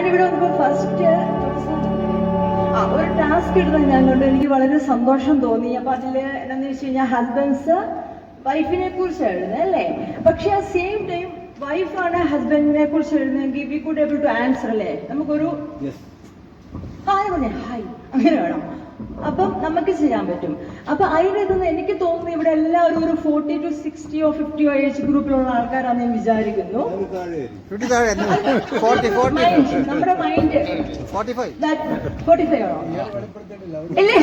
ഞാനിവിടെ വരുമ്പോൾ ഫസ്റ്റ് ആ ഒരു ടാസ്ക് എടുത്തത് ഞാൻ കൊണ്ട്. എനിക്ക് വളരെ സന്തോഷം തോന്നി. അപ്പൊ അതിൽ എന്താന്ന് വെച്ച് കഴിഞ്ഞാൽ ഹസ്ബൻഡ്സ് വൈഫിനെ കുറിച്ച് എഴുതുന്നത് അല്ലേ? പക്ഷെ ആ സെയിം ടൈം വൈഫാണ് ഹസ്ബൻഡിനെ കുറിച്ച് എഴുതുന്നതെങ്കിൽ we could able to answer അല്ലേ? നമുക്കൊരു ഹായ് പറഞ്ഞേ ഹായ് അങ്ങനെ വേണം. അപ്പം നമുക്ക് ചെയ്യാൻ പറ്റും. അപ്പൊ അതിനകത്തുനിന്ന് എനിക്ക് തോന്നുന്നു ഇവിടെ എല്ലാവരും ഒരു ഫോർട്ടി ടു സിക്സ്റ്റിയോ ഫിഫ്റ്റിയോ ഏജ് ഗ്രൂപ്പിലുള്ള ആൾക്കാരാണ് ഞാൻ വിചാരിക്കുന്നു. നമ്മുടെ mind forty five forty five ആണോ? ഇല്ലേ?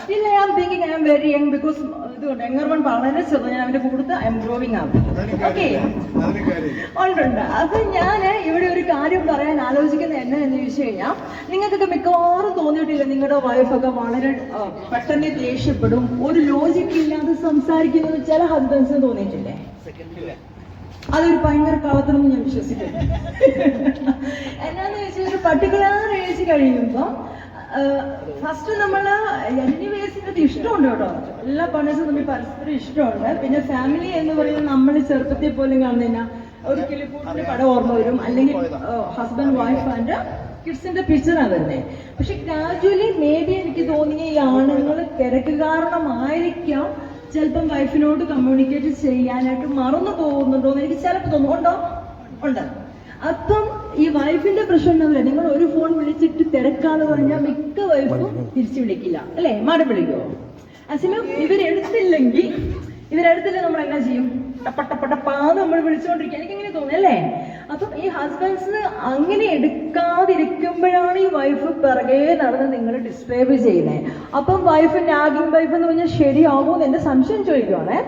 Still I am thinking I am very young because ഇതുകൊണ്ട് എങ്ങർവൺ വളരെ ചെറുത്. ഞാൻ അവന്റെ കൂടുതൽ ഐ എം ഗ്രോവിങ് ഓക്കെ ഉണ്ടുണ്ട്. അപ്പൊ ഞാൻ ഇവിടെ ഒരു കാര്യം പറയാൻ ആലോചിക്കുന്നത് എന്നെ എന്ന് ചോദിച്ചു കഴിഞ്ഞാൽ നിങ്ങൾക്കൊക്കെ മിക്കവാറും തോന്നിയിട്ടില്ല നിങ്ങളുടെ വൈഫൊക്കെ വളരെ പെട്ടെന്ന് ദേഷ്യപ്പെടും. ഒരു ലോജിക് ഇല്ലാതെ സംസാരിക്കുന്നത് ചില ഹസ്ബൻഡ്സിന് തോന്നിയിട്ടില്ലേ? അതൊരു ഭയങ്കര കളത്തണമെന്ന് ഞാൻ വിശ്വസിക്കുന്നു. എന്നാന്ന് വെച്ചാൽ ഒരു പർട്ടിക്കുലർ ഏജ് കഴിയുമ്പോൾ ഫസ്റ്റ് നമ്മൾ എനിവേസിന്റെ ഇഷ്ടമുണ്ട് കേട്ടോ. എല്ലാ പണേഴ്സും നമ്മൾ പരസ്പരം ഇഷ്ടമുണ്ട്. പിന്നെ ഫാമിലി എന്ന് പറയുന്നത് നമ്മൾ ചെറുപ്പത്തിൽ പോലും കാണുന്നില്ല ഒരു കിളിപ്പൂട്ടിന്റെ പടം ഓർമ്മ വരും. അല്ലെങ്കിൽ ഹസ്ബൻഡ് വൈഫ് ആൻഡ് കിഡ്സിന്റെ പിക്ചറാണ് വരുന്നത് പക്ഷെ ഗ്രാജുവലി മേ ബി എനിക്ക് തോന്നിയ ഈ ആണുങ്ങൾ തിരക്ക് കാരണമായിരിക്കാം. ചിലപ്പം വൈഫിനോട് കമ്മ്യൂണിക്കേറ്റ് ചെയ്യാനായിട്ട് മറന്നു പോകുന്നുണ്ടോ എന്ന് എനിക്ക് ചിലപ്പോൾ തോന്നും. ഉണ്ടോ? ഉണ്ട്. അപ്പം ഈ വൈഫിന്റെ പ്രശ്നം എന്താ പറയുക? നിങ്ങൾ ഒരു ഫോൺ വിളിച്ചിട്ട് തിരക്കാന്ന് പറഞ്ഞാൽ മിക്ക വൈഫും തിരിച്ചു വിളിക്കില്ല. അല്ലേ? മാഡം വിളിക്കുമോ അസമയം ഇവരെടുത്തില്ലെങ്കിൽ ഇവരെടുത്തില്ല നമ്മൾ എന്നാ ചെയ്യും ടപ്പട്ടപ്പട്ടപ്പാന്ന് നമ്മൾ വിളിച്ചുകൊണ്ടിരിക്കുക എനിക്ക് ഇങ്ങനെ തോന്നി അല്ലേ? അപ്പം ഈ ഹസ്ബൻഡ്സ് അങ്ങനെ എടുക്കാതിരിക്കുമ്പോഴാണ് ഈ വൈഫ് പിറകെ നടന്ന് നിങ്ങൾ ഡിസ്ക്രൈബ് ചെയ്യുന്നത് അപ്പം വൈഫ് നാഗിംഗ് വൈഫ് എന്ന് പറഞ്ഞാൽ ശരിയാകുമോ എന്ന് എന്റെ സംശയം ചോദിക്കുവാണേ.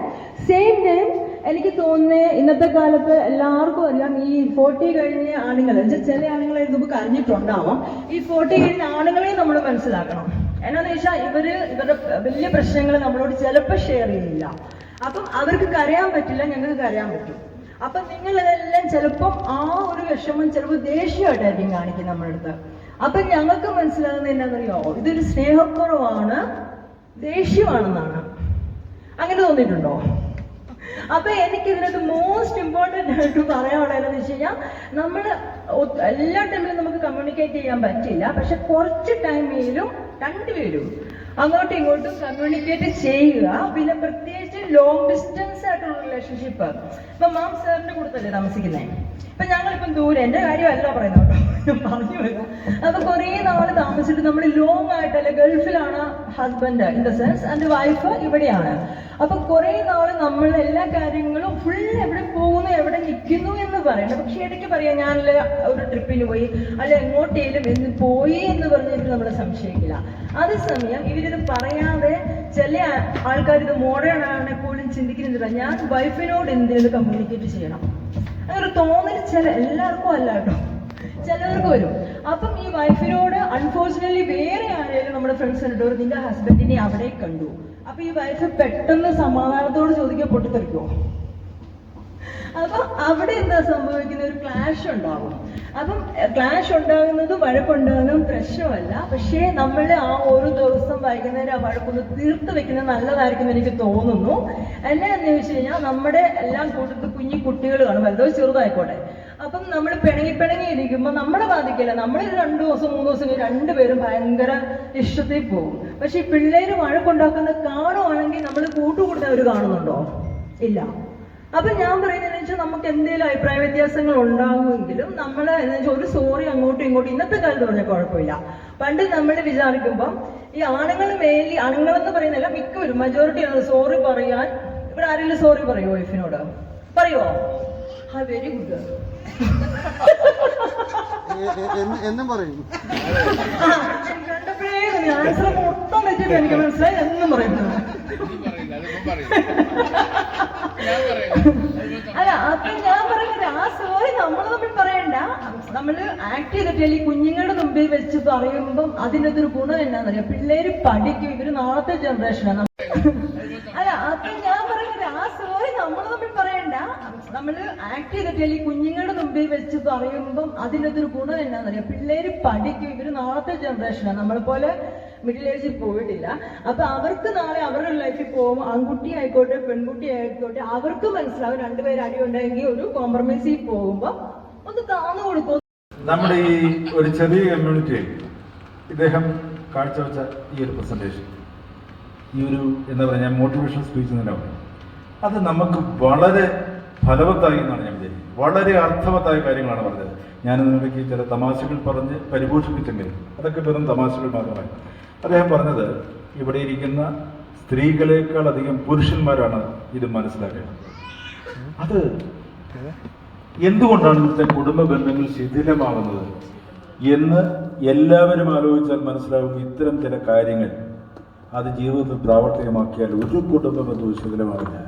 സെയിം ടൈം എനിക്ക് തോന്നുന്നത് ഇന്നത്തെ കാലത്ത് എല്ലാവർക്കും അറിയാം ഈ ഫോർട്ടി കഴിഞ്ഞ ആണുങ്ങൾ ചില ആണുങ്ങൾ നമുക്ക് കരഞ്ഞിട്ടുണ്ടാവാം ഈ ഫോർട്ടി കഴിഞ്ഞ ആണുങ്ങളെ നമ്മൾ മനസ്സിലാക്കണം. എന്നാന്ന് വെച്ചാൽ ഇവർ ഇവരുടെ വലിയ പ്രശ്നങ്ങൾ നമ്മളോട് ചിലപ്പോൾ ഷെയർ ചെയ്യുന്നില്ല. അപ്പം അവർക്ക് കരയാൻ പറ്റില്ല ഞങ്ങൾക്ക് കരയാൻ പറ്റും. അപ്പൊ നിങ്ങൾ ഇതെല്ലാം ചിലപ്പം ആ ഒരു വിഷമം ചിലപ്പോൾ ദേഷ്യമായിട്ടായിരിക്കും കാണിക്കും നമ്മുടെ അടുത്ത് അപ്പൊ ഞങ്ങൾക്ക് മനസ്സിലാകുന്ന എന്താണെന്നറിയോ? ഇതൊരു സ്നേഹക്കുറവാണ് ദേഷ്യമാണെന്നാണ്. അങ്ങനെ തോന്നിയിട്ടുണ്ടോ? അപ്പൊ എനിക്ക് ഇതിനകത്ത് മോസ്റ്റ് ഇമ്പോർട്ടന്റ് ആയിട്ട് പറയാനുള്ളതെന്ന് വെച്ച് കഴിഞ്ഞാൽ നമ്മൾ എല്ലാ ടൈമിലും നമുക്ക് കമ്മ്യൂണിക്കേറ്റ് ചെയ്യാൻ പറ്റില്ല. പക്ഷെ കുറച്ച് ടൈമിലും രണ്ടുപേരും അങ്ങോട്ടും ഇങ്ങോട്ടും കമ്മ്യൂണിക്കേറ്റ് ചെയ്യുക. പിന്നെ പ്രത്യേകിച്ച് ലോങ് ഡിസ്റ്റൻസ് ആയിട്ടുള്ള റിലേഷൻഷിപ്പ് ഇപ്പൊ മാം സാറിന്റെ കൂട്ടത്തല്ലേ താമസിക്കുന്നേ? ഇപ്പൊ ഞങ്ങളിപ്പം ദൂരെ എന്റെ കാര്യമല്ല പറയുന്നത് കേട്ടോ. പറഞ്ഞു വരാം. അപ്പൊ കുറേ നാൾ താമസിച്ചിട്ട് നമ്മൾ ലോങ് അല്ലെ ഗൾഫിലാണ് husband in the sense and wife ഇവിടെയാണ്. അപ്പൊ കുറെ നാൾ നമ്മൾ എല്ലാ കാര്യങ്ങളും ഫുൾ എവിടെ പോകുന്നു എവിടെ നിൽക്കുന്നു എന്ന് പറയണം പക്ഷെ ഇടയ്ക്ക് പറയാം ഞാൻ ഒരു ട്രിപ്പിന് പോയി അല്ലെ എങ്ങോട്ടേലും എന്ന് പോയി എന്ന് പറഞ്ഞിട്ട് നമ്മൾ സംശയിക്കില്ല. അതേസമയം ഇവരിത് പറയാതെ ചില ആൾക്കാർ ഇത് മോഡേൺ ആണെങ്കിൽ പോലും ചിന്തിക്കുന്നില്ല. ഞാൻ വൈഫിനോട് എന്തെങ്കിലും കമ്മ്യൂണിക്കേറ്റ് ചെയ്യണം? അതൊരു തോന്നൽ ചില എല്ലാവർക്കും അല്ല കേട്ടോ. ചിലവർക്ക് വരും. അപ്പം ഈ വൈഫിനോട് അൺഫോർച്ചുനേറ്റ്ലി വേറെ ആരെങ്കിലും നമ്മുടെ ഫ്രണ്ട്സ് കണ്ടോ നിന്റെ ഹസ്ബൻഡിനെ അവിടെ കണ്ടു. അപ്പൊ ഈ വൈഫ് പെട്ടെന്ന് സമാധാനത്തോട് ചോദിക്കാൻ പൊട്ടിത്തെറിക്കുമോ അപ്പൊ അവിടെ എന്താ സംഭവിക്കുന്ന ഒരു ക്ലാഷ് ഉണ്ടാവും അപ്പം ക്ലാഷ് ഉണ്ടാകുന്നത് വഴക്കുണ്ടാകുന്നതും പ്രശ്നമല്ല. പക്ഷേ നമ്മൾ ആ ഒരു ദിവസം വൈകുന്നേരം ആ വഴക്കൊന്ന് തീർത്ത് വെക്കുന്നത് നല്ലതായിരിക്കും എന്ന് എനിക്ക് തോന്നുന്നു. എന്നാന്ന് ചോദിച്ചു കഴിഞ്ഞാൽ നമ്മുടെ എല്ലാം കൂട്ടത്തിൽ കുഞ്ഞു കുട്ടികൾ കാണും വലുതോ ചെറുതായിക്കോട്ടെ. അപ്പം നമ്മൾ പിണങ്ങി പിണങ്ങി ഇരിക്കുമ്പോൾ നമ്മളെ ബാധിക്കില്ല. നമ്മൾ രണ്ട് ദിവസം മൂന്ന് ദിവസം രണ്ട് രണ്ടുപേരും ഭയങ്കര ഇഷ്ടത്തിൽ പോകും. പക്ഷെ ഈ പിള്ളേര് വഴക്കുണ്ടാക്കുന്നത് കാണുവാണെങ്കിൽ നമ്മൾ കൂട്ടുകൂടുന്നവർ കാണുന്നുണ്ടോ? ഇല്ല. അപ്പൊ ഞാൻ പറയുന്നത് വെച്ചാൽ നമുക്ക് എന്തെങ്കിലും അഭിപ്രായ വ്യത്യാസങ്ങൾ ഉണ്ടാകുമെങ്കിലും നമ്മൾ എന്ന് വെച്ചാൽ ഒരു സോറി അങ്ങോട്ടും ഇങ്ങോട്ടും ഇന്നത്തെ കാലത്ത് പറഞ്ഞാൽ കുഴപ്പമില്ല. പണ്ട് നമ്മൾ വിചാരിക്കുമ്പോൾ ഈ ആണുങ്ങൾ മേലി ആണുങ്ങളെന്ന് പറയുന്നില്ല മിക്കവരും ആണ് സോറി പറയാൻ. ഇവിടെ ആരെങ്കിലും സോറി പറയുമോ വൈഫിനോട് പറയുമോ ആ വെരി ഗുഡ് എന്നും പറയും. കണ്ടപ്പോഴേ ആൻസർ മൊത്തം വെച്ചിട്ട് എനിക്ക് മനസ്സിലായി എന്നും പറയുന്നത് അല്ല അപ്പൊ ഞാൻ പറയുന്നത് ആ സോറി നമ്മൾ തമ്മിൽ പറയണ്ട. നമ്മൾ ആക്ട് ചെയ്തിട്ട് ഈ കുഞ്ഞുങ്ങളുടെ മുമ്പിൽ വെച്ച് പറയുമ്പം അതിനൊരു ഒരു ഗുണം എന്നാന്നറിയാം പിള്ളേര് പഠിക്കും. ഇവർ നാളത്തെ ജനറേഷനാണ് അല്ല അപ്പൊ ഞാൻ പറയുന്നത് ആ സോറി നമ്മൾ തമ്മിൽ പറയണ്ട നമ്മൾ ആക്ട് ചെയ്തിട്ട് ഈ കുഞ്ഞുങ്ങളുടെ മുമ്പിൽ വെച്ച് പറയുമ്പം അതിനകത്ത് ഒരു ഗുണം എന്നാന്നറിയാം പിള്ളേര് പഠിക്കും. ഇവർ നാളത്തെ ജനറേഷനാണ് നമ്മളെ പോലെ മിഡിൽ ഏജിൽ പോയിട്ടില്ല. അപ്പൊ അവർക്ക് നാളെ അവരുടെ ലൈഫിൽ പോകുമ്പോൾ ആൺകുട്ടി ആയിക്കോട്ടെ പെൺകുട്ടി ആയിക്കോട്ടെ അവർക്ക് മനസ്സിലാവും രണ്ടുപേരും അടി ഉണ്ടെങ്കിൽ ഒരു കോംപ്രമൈസിൽ പോകുമ്പോൾ ഒന്ന് താന്നു കൊടുക്കും. നമ്മുടെ ഈ ഒരു ചെറിയ കമ്മ്യൂണിറ്റിയിൽ ഇദ്ദേഹം കാഴ്ചവെച്ച ഈ ഒരു പ്രസന്റേഷൻ ഈ ഒരു എന്താ പറയുക ഞാൻ മോട്ടിവേഷൻ സ്പീച്ച് തന്നെ പറയും അത് നമുക്ക് വളരെ ഫലവത്തായി എന്നാണ് ഞാൻ വിചാരിക്കുന്നത്. വളരെ അർത്ഥവത്തായ കാര്യങ്ങളാണ് പറഞ്ഞത്. ഞാൻ ഇതിനിടയ്ക്ക് ചില തമാശകൾ പറഞ്ഞ് പരിപോഷിപ്പിച്ചെങ്കിലും അതൊക്കെ വെറും തമാശകൾ മാത്രമായി. അദ്ദേഹം പറഞ്ഞത് ഇവിടെ ഇരിക്കുന്ന സ്ത്രീകളെക്കാൾ അധികം പുരുഷന്മാരാണ് ഇത് മനസ്സിലാക്കേണ്ടത്. അത് എന്തുകൊണ്ടാണ് ഇവിടുത്തെ കുടുംബ ബന്ധങ്ങൾ ശിഥിലമാകുന്നത് എന്ന് എല്ലാവരും ആലോചിച്ചാൽ മനസ്സിലാകും ഇത്തരം ചില കാര്യങ്ങൾ അത് ജീവിതത്തിൽ പ്രാവർത്തികമാക്കിയാൽ ഒരു കുടുംബ ബന്ധവും ശിഥിലമാകില്ല